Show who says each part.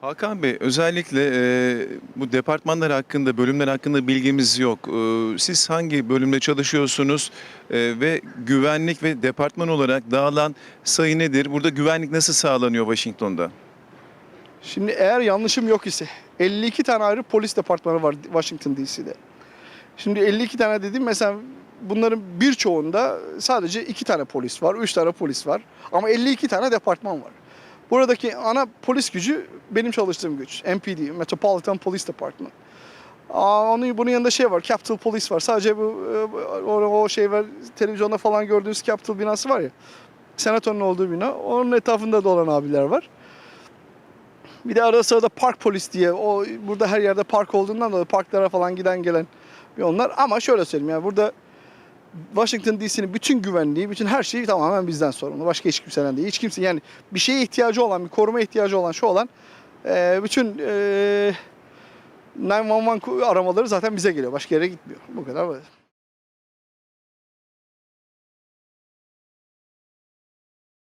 Speaker 1: Hakan Bey özellikle e, bu departmanlar hakkında, bölümler hakkında bilgimiz yok. E, siz hangi bölümde çalışıyorsunuz E, ve güvenlik ve departman olarak dağılan sayı nedir? Burada güvenlik nasıl sağlanıyor Washington'da?
Speaker 2: Şimdi eğer yanlışım yok ise 52 tane ayrı polis departmanı var Washington DC'de. Şimdi 52 tane dediğim mesela bunların birçoğunda sadece 2 tane polis var, 3 tane polis var. Ama 52 tane departman var. Buradaki ana polis gücü benim çalıştığım güç. MPD, Metropolitan Police Department. Aa, onun, bunun yanında şey var, Capitol Police var. Sadece bu e, o, o şey var, televizyonda falan gördüğünüz Capitol binası var ya. Senatonun olduğu bina. Onun etrafında dolan abiler var. Bir de arada sırada park polis diye o burada her yerde park olduğundan dolayı parklara falan giden gelen bir onlar. Ama şöyle söyleyeyim yani burada Washington DC'nin bütün güvenliği, bütün her şeyi tamamen bizden sorumlu. Başka hiç kimseden değil. Hiç kimse yani bir şeye ihtiyacı olan, bir koruma ihtiyacı olan şu olan eee, bütün eee 911 aramaları zaten bize geliyor. Başka yere gitmiyor. Bu kadar. basit.